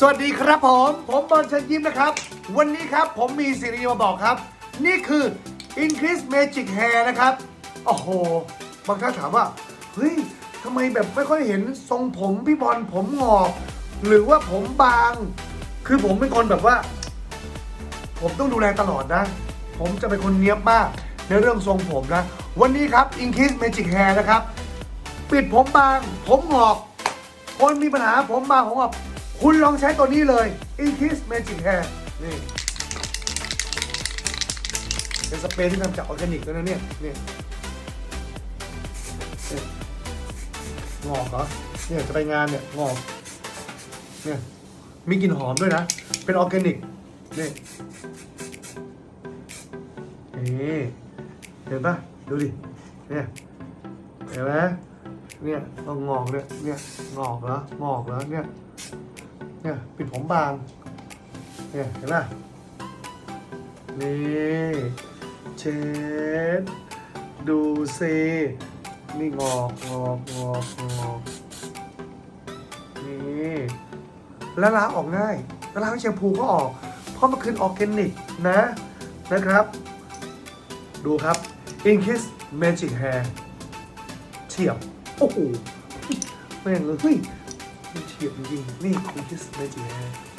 สวัสดีครับผม ผมบอลเชิญยิ้มนะครับ วันนี้ครับผมมีสิ่งดีมาบอกครับ นี่คือ Increase Magic Hair นะครับ โอ้โห บางท่านถามว่า เฮ้ยทำไมแบบไม่ค่อยเห็นทรงผมพี่บอลผมงอก หรือว่าผมบาง คือผมเป็นคนแบบว่า ผมต้องดูแลตลอดนะ ผมจะเป็นคนเนี้ยบมากในเรื่องทรงผมนะ วันนี้ครับ Increase Magic Hair นะครับ ปิดผมบาง ผมงอก คนมีปัญหาผมบางผมงอก คุณลองใช้ตัวนี้เลย Increase Magic Hair นี่เป็นสเปรย์ที่ทำจากออร์แกนิกด้วยนะเนี่ยนี่งอกเหรอเนี่ยจะไปงานเนี่ยงอกเนี่ยมีกลิ่นหอมด้วยนะ เป็นออร์แกนิกนี่นี่เห็นปะดูดิเนี่ยเห็นไหมเนี่ยต้องงอกเนี่ยเนี่ยงอกแล้วงอกแล้วเนี่ย เนี่ยปิดผมบางเนี่ยเห็นปะนี่เช็ดดูซินี่งอกงอกงอกงอกนี่แล้วล้างออกง่ายแล้วล้างแชมพูก็ออก เพราะมันคือออร์แกนิกนะนะครับ ดูครับ Inkis Magic Hair เฉียบโอ้โหแม่งเลย เฮ้ยมันเฉียบจริงๆ